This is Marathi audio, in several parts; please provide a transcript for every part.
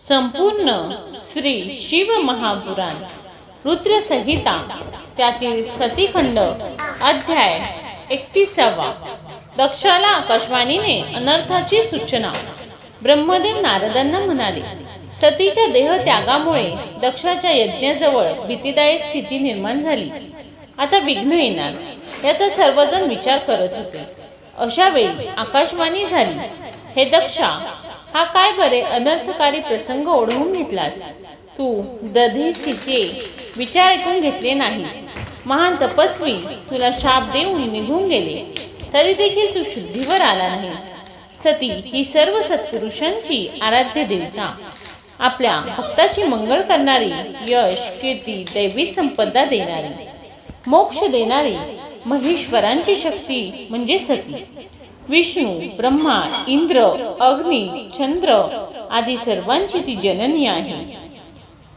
संपूर्ण श्री शिव महापुराण रुद्रसंहिता त्यातील सतीखंड अध्याय एकतीसावा. दक्षाला आकाशवाणीने अनर्थाची सूचना. ब्रह्मदेव नारदांना म्हणाले सतीच्या देह त्यागामुळे दक्षाच्या यज्ञाजवळ भीतीदायक स्थिती निर्माण झाली. आता विघ्न येणार याचा सर्वजण विचार करत होते. अशा वेळी आकाशवाणी झाली हे दक्षा हा काय बरे अनर्थकारी प्रसंग ओढवून घेतलास? तू दधीचीचे विचार ऐकून घेतले नाहीस. महान तपस्वी तुला शाप देऊन निघून गेले. तरी देखील तू शुद्धीवर आला नाहीस. सती ही सर्व सत्पुरुषांची आराध्य देवता. आपल्या भक्ताची मंगल करणारी यश कीर्ती दैवी संपदा देणारी. मोक्ष देणारी महेश्वरांची शक्ती म्हणजे सती. विष्णू ब्रह्मा इंद्र अग्नी चंद्र आदी सर्वांची ती जननी आहे.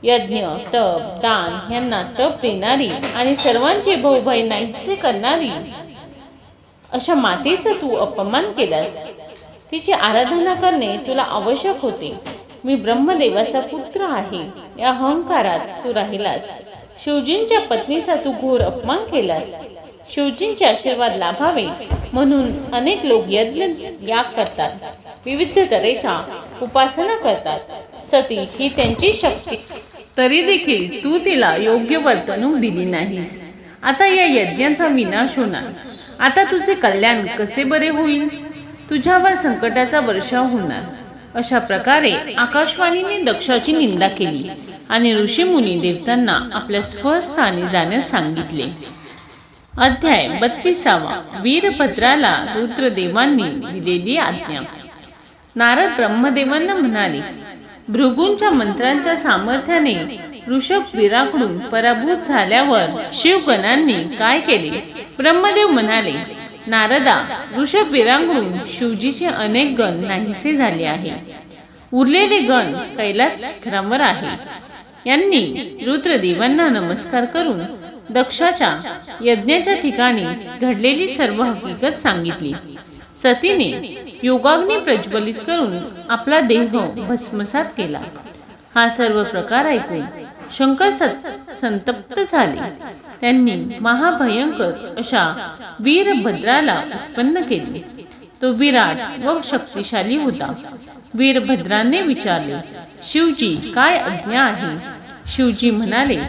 यज्ञ तप दान यांना तप देणारी आणि सर्वांचे भाऊभाई नाहीसे करणारी. अशा मातेचा तू अपमान केलास. तिची आराधना करणे तुला आवश्यक होते. मी ब्रह्मदेवाचा पुत्र आहे. या अहंकारात तू राहिलास. शिवजींच्या पत्नीचा तू घोर अपमान केलास. शिवजींचे आशीर्वाद लाभावे म्हणून अनेक लोक यज्ञ याग करतात. विविध तऱ्हेच्या उपासना करतात. सती ही त्यांची शक्ती. तरी देखील तू तिला योग्य वर्तणूक दिली नाहीस. आता या यज्ञाचा विनाश होणार. आता तुझे कल्याण कसे बरे होईल? तुझ्यावर संकटाचा वर्षाव होणार. अशा प्रकारे आकाशवाणीने दक्षाची निंदा केली आणि ऋषीमुनी देवतांना आपल्या स्वस्थानी जाण्यास सांगितले. अध्याय बत्तीसावा. वीरभद्राला रुद्रदेवांनी दिलेली आज्ञा. नारद ब्रह्मदेवांना म्हणाले भृगूंच्या मंत्रांच्या सामर्थ्याने ऋषभ वीराकडून पराभूत झाल्यावर शिवगणांनी काय केले? ब्रह्मदेव म्हणाले नारदा ऋषभ वीरांकडून शिवजीचे अनेक गण नाहीसे झाले आहे. उरलेले गण कैलास शिखरावर आहे. यांनी रुद्रदेवांना नमस्कार करून दक्षाच्या यज्ञाच्या ठिकाणी घडलेली सर्व हकीकत सांगितली. सतीने योगाग्नी प्रज्वलित करून आपला देह भस्मसात केला. हा सर्व प्रकार ऐकून शंकर सत- संतप्त झाले. त्यांनी महाभयंकर अशा वीरभद्राला उत्पन्न केले. तो विराट व शक्तिशाली होता. वीरभद्राने विचारले शिवजी काय आज्ञा आहे? शिवजी म्हणाले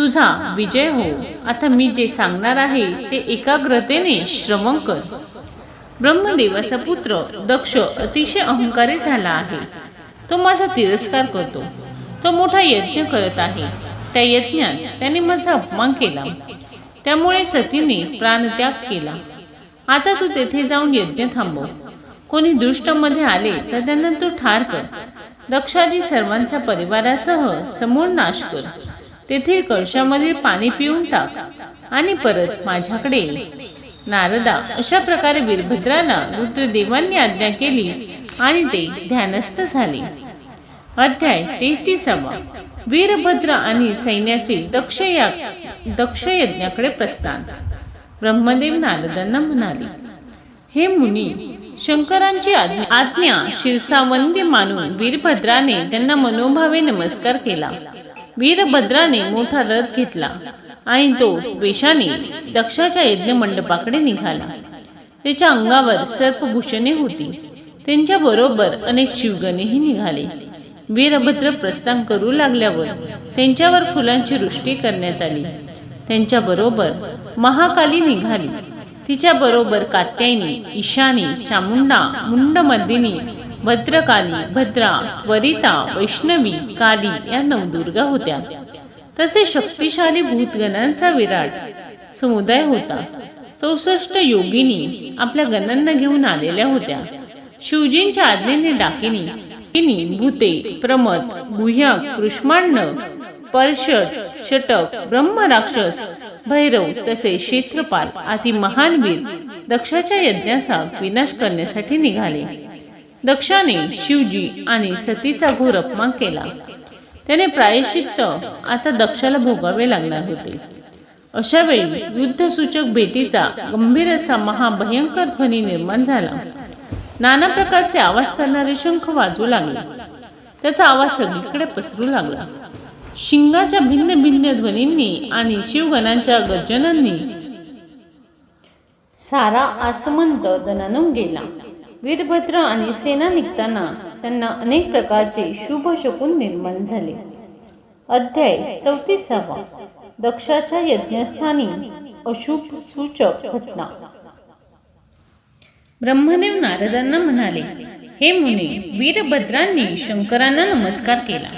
तुझा विजय हो. आता मी जे सांगणार आहे ते एकाग्रतेने श्रवण कर. ब्रह्मदेवाचा पुत्र दक्ष अतिशय अहंकारी झाला आहे. तो माझा तिरस्कार करतो. तो मोठा यज्ञ करत आहे. त्या यज्ञात त्याने माझा अपमान केला. त्यामुळे सतीने प्राणत्याग केला. आता तू तेथे जाऊन यज्ञ थांबव. कोणी दुष्टमध्ये आले तर त्यांना तू ठार कर. दक्षाजी सर्वांच्या परिवारासह समूळ नाश कर. तेथील कळशामधील पाणी पिऊन टाक आणि परत माझ्याकडे नारदा अशा प्रकारे वीरभद्रांना रुद्रदेवांनी आज्ञा केली आणि ते ध्यानस्थ झाले. अध्याय तेहतीसावा. वीरभद्र आणि सैन्याचे दक्ष या दक्ष यज्ञाकडे प्रस्थान. ब्रह्मदेव नारदांना म्हणाले हे मुनी शंकरांची आज्ञा शिरसावंदी मानून वीरभद्राने त्यांना मनोभावे नमस्कार केला. वीरभद्राने मोठा रथ घेतला आणि तो वेशाने दक्षाच्या यज्ञ मंडपाकडे निघाला. त्याच्या अंगावर सर्पभूषणे होती. त्यांच्या बरोबर अनेक शिवगणेही निघाले. वीरभद्र प्रस्थान करू लागल्यावर त्यांच्यावर फुलांची वृष्टी करण्यात आली. त्यांच्या बरोबर महाकाली निघाली. तिच्या बरोबर कात्यायनी ईशानी चामुंडा मुंडमर्दिनी भद्रकाली भद्रा त्वरिता वैष्णवी काली या नवदुर्गा होत्या. तसे शक्तिशाली भूतगणांचा विराट समुदाय होता. चौसष्ट योगिनी आपल्या गणांना घेऊन आलेल्या होत्या. शिवजींच्या आज्ञेने डाकिनी भूते प्रमत गुह्यक कृष्मांड परषट षटक ब्रह्मराक्षस भैरव तसे क्षेत्रपाल आदी महान वीर दक्षाच्या यज्ञाचा विनाश करण्यासाठी निघाले. दक्षाने शिवजी आणि सतीचा घोर अपमान केला. त्याने प्रायश्चित्त आता दक्षाला भोगावे लागणार होते. अशा वेळी युद्धसूचक भेटीचा गंभीर असा महाभयंकर ध्वनी निर्माण झाला. नाना प्रकारचे आवाज करणारे शंख वाजू लागले. त्याचा आवाज सगळीकडे पसरू लागला. शिंगाच्या भिन्न भिन्न ध्वनींनी आणि शिवगणांच्या गर्जनांनी सारा आसमंत दणानून गेला. वीरभद्र आणि सेना निघताना त्यांना अनेक प्रकारचे शुभ शकून निर्माण झाले. अध्याय चौतीसावा. दक्षाच्या यज्ञस्थानी अशुभ सूचक घटना. ब्रह्मदेव नारदांना म्हणाले हे मुने वीरभद्रांनी शंकरांना नमस्कार केला.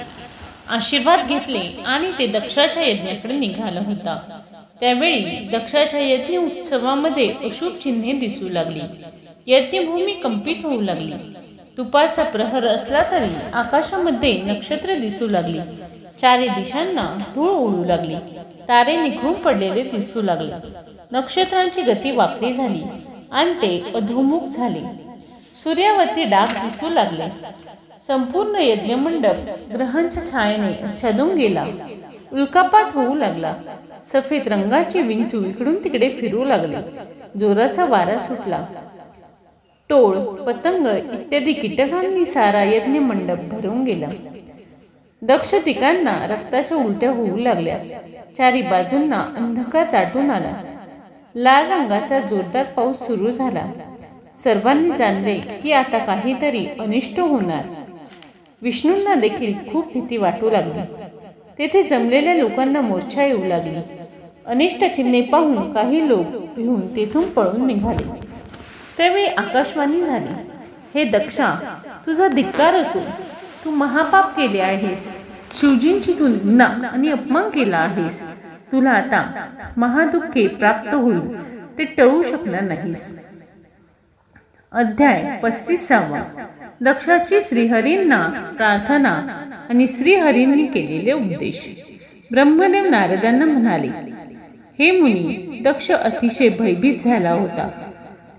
आशीर्वाद घेतले आणि ते दक्षाच्या यज्ञाकडे निघाला होता. त्यावेळी दक्षाच्या यज्ञ उत्सवामध्ये अशुभ चिन्हे दिसू लागली. यज्ञभूमी कंपित होऊ लागली दुपारचा प्रहर असला तरी आकाशामध्ये नक्षत्र दिसू लागली. चारी दिशांना धूळ उडू लागली. तारे निघून पडलेले दिसू लागले. नक्षत्रांची गती वाकडी झाली आणि ते अधोमुख झाले. सूर्यावरती डाग दिसू लागले. संपूर्ण यज्ञमंडप ग्रहांच्या छायेने छदून गेला. उल्कापात होऊ लागला. सफेद रंगाची विंचू इकडून तिकडे फिरू लागले. जोराचा वारा सुटला. टोळ पतंग इत्यादी कीटकांनी सारा यज्ञ मंडप भरून गेला. दक्ष तिकांना रक्ताच्या उलट्या होऊ लागल्या. चारी बाजूंना अंधकार दाटून आला. लाल रंगाचा जोरदार पाऊस सुरू झाला. सर्वांनी जाणले की आता काहीतरी अनिष्ट होणार. विष्णूंना देखील खूप भीती वाटू लागली. तेथे जमलेल्या लोकांना मोर्छा येऊ लागली. अनिष्ट चिन्हे पाहून काही लोक भिवून तेथून पळून निघाले. त्यावेळी आकाशवाणी झाली हे दक्षा तुझा धिक्कार असो तू महापाप केले आहेस. शिवजींची तू निंदा आणि अपमान केला आहेस. तुला आता महादुःखे प्राप्त होईल ते टळू शकणार नाहीस. अध्याय पस्तीसावा. दक्षाची श्रीहरींना प्रार्थना आणि श्रीहरींनी केलेले उपदेश. ब्रह्मदेव नारदांना म्हणाले हे मुनी दक्ष अतिशय भयभीत झाला होता.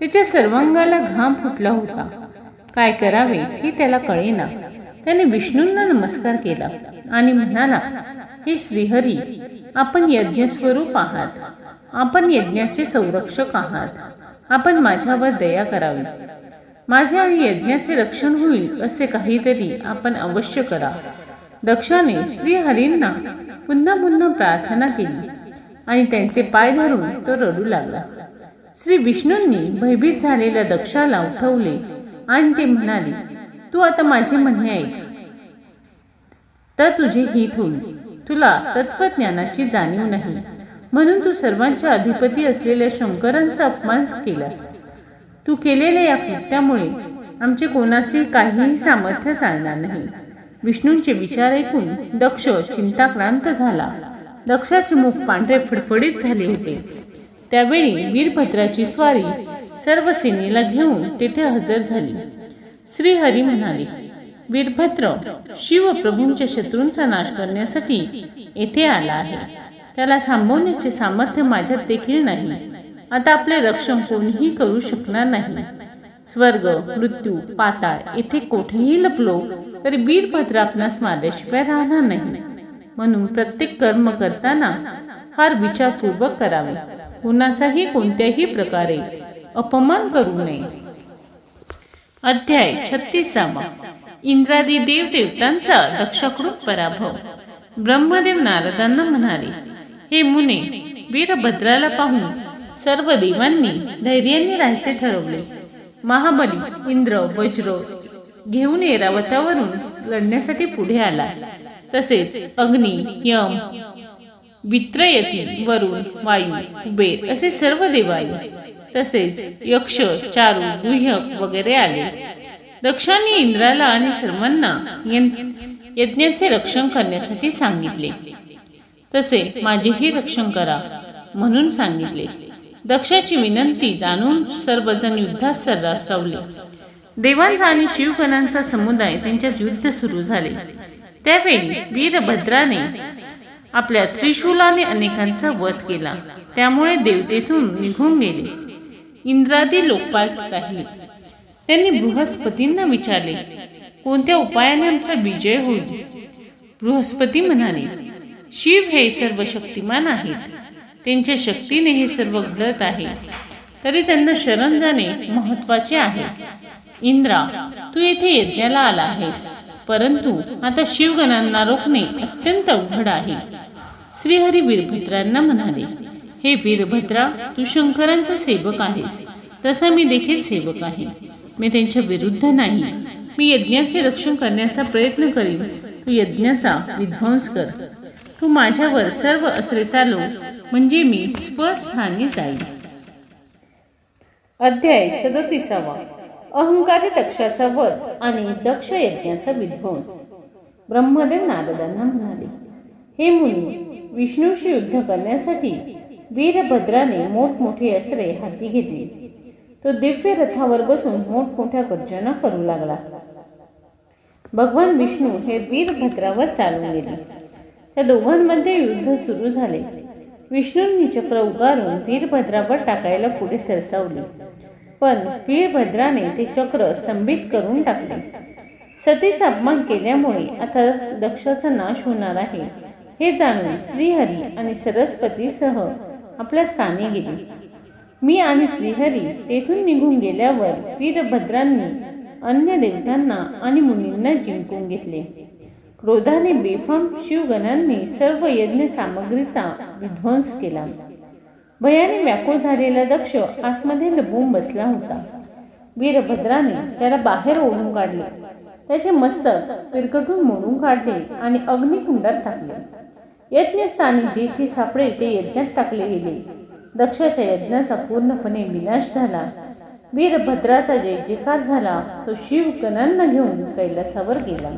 त्याच्या सर्वांगाला घाम फुटला होता. काय करावे हे त्याला कळेना. त्याने विष्णूंना नमस्कार केला आणि म्हणाला हे श्रीहरी आपण यज्ञस्वरूप आहात. आपण यज्ञाचे संरक्षक आहात. आपण माझ्यावर दया करावी. माझे आणि यज्ञाचे रक्षण होईल असे काहीतरी आपण अवश्य करा. दक्षाने श्रीहरींना पुन्हा पुन्हा प्रार्थना केली आणि त्यांचे पाय धरून तो रडू लागला. श्री विष्णूंनी भयभीत झालेल्या दक्षाला उठवले आणि ते म्हणाले तू आता माझे म्हणणे ऐक. तर तुझे हित होईल. तुला तत्वज्ञानाची जाणीव नाही. म्हणून तू सर्वांच्या अधिपती असलेल्या शंकरांचा अपमान केलास. तू केलेल्या या कृत्यामुळे आमचे कोणाचे काहीही सामर्थ्य चालणार नाही. विष्णूंचे विचार ऐकून दक्ष चिंताक्रांत झाला. दक्षाचे मुख पांढरे फडफडीत झाले होते. त्यावेळी वीरभद्राची स्वारी सर्व सेनेला घेऊन तेथे हजर झाली. श्रीहरी म्हणाले वीरभद्र शिवप्रभूंच्या शत्रूंचा नाश करण्यासाठी येथे आला आहे. त्याला थांबवण्याचे सामर्थ्य माझ्यात देखील नाही. आता आपले रक्षण कोणीही करू शकणार नाही. स्वर्ग मृत्यू पाताळ येथे कोठेही लपलो तरी वीरभद्र आपणास मारल्याशिवाय राहणार नाही. म्हणून प्रत्येक कर्म करताना फार विचारपूर्वक करावे. कुणाचाही कोणत्याही प्रकारे अपमान करू नये. अध्याय छत्तीसावा. इंद्रादी देव देवतांचा दक्षाकडून पराभव. ब्रह्मदेव नारदांना म्हणाले हे मुने वीरभद्राला पाहून सर्व देवांनी धैर्याने राहायचे ठरवले. महाबली इंद्र वज्र घेऊन ऐरावतावरून लढण्यासाठी पुढे आला. तसेच अग्नी यम वित्रयती वरुण वायू कुबेर असे सर्व देवायू तसेच यक्ष चारू गुह्यक वगैरे आले. दक्षाने इंद्राला आणि सर्वांना यज्ञाचे रक्षण करण्यासाठी सांगितले. तसे माझेही रक्षण करा म्हणून सांगितले. दक्षाची विनंती जाणून सर्वजण युद्धात सर्रासवले देवांचा आणि शिवगणांचा समुदाय त्यांच्यात युद्ध सुरू झाले. त्यावेळी वीरभद्राने आपल्या त्रिशूलाने अनेकांचा वध केला. त्यामुळे देवतेतून निघून गेले. इंद्रादी लोकपाल काही. त्यांनी बृहस्पतींना विचारले कोणत्या उपायाने आमचा विजय होईल? बृहस्पती म्हणाले शिव हे सर्व शक्तिमान आहेत. त्यांच्या शक्तीने हे सर्व घडत आहे. तरी त्यांना शरण जाणे महत्त्वाचे आहे. इंद्रा तू येथे यज्ञाला आला आहेस. परंतु आता शिवगणांना रोखणे अत्यंत अवघड आहे. श्रीहरी वीरभद्रांना म्हणाले हे वीरभद्रा तू शंकरांचा सेवक आहेस. तसा मी देखील सेवक आहे. मी त्यांच्या विरुद्ध नाही. मी यज्ञाचे रक्षण करण्याचा प्रयत्न करीन. तू यज्ञाचा विध्वंस कर. तू माझ्यावर सर्व असरे चालव. म्हणजे मी स्वस्थानी जाईल अध्याय सदतीसावा. अहंकारी दक्षाचा वध आणि दक्ष यज्ञाचा विध्वंस. ब्रह्मदेव नारदांना म्हणाले हे मुनी विष्णूशी युद्ध करण्यासाठी वीरभद्राने मोठमोठी अस्त्रे हाती घेतली. तो दिव्य रथावर बसून मोठमोठ्या गर्जना करू लागला. भगवान विष्णू हे वीरभद्रावर चालून गेले. त्या दोघांमध्ये युद्ध सुरू झाले. विष्णूंनी चक्र उगारून वीरभद्रावर टाकायला पुढे सरसावले. पण वीरभद्राने ते चक्र स्तंभित करून टाकले. सतीचा अपमान केल्यामुळे आता दक्षाचा नाश होणार आहे. हे जाणून श्रीहरी आणि सरस्वतीसह आपल्या स्थानी गेली. मी आणि श्रीहरी तेथून निघून गेल्यावर वीरभद्रांनी अन्य देवतांना आणि मुनींना जिंकून घेतले. क्रोधाने बेफाम शिवगणांनी सर्व यज्ञ सामग्रीचा विध्वंस केला. भयाने व्याकुळ झालेला दक्ष आतमध्ये लपून बसला होता. वीरभद्राने त्याला बाहेर ओढून काढले. त्याचे मस्तक पिरकटून मोडून काढले आणि अग्निकुंडात टाकले. यज्ञस्थानी जे जे सापडे ते यज्ञात टाकले गेले. दक्षाच्या यज्ञाचा पूर्णपणे विनाश झाला. वीरभद्राचा जय जयकार झाला तो शिवगणांना घेऊन कैलासावर गेला.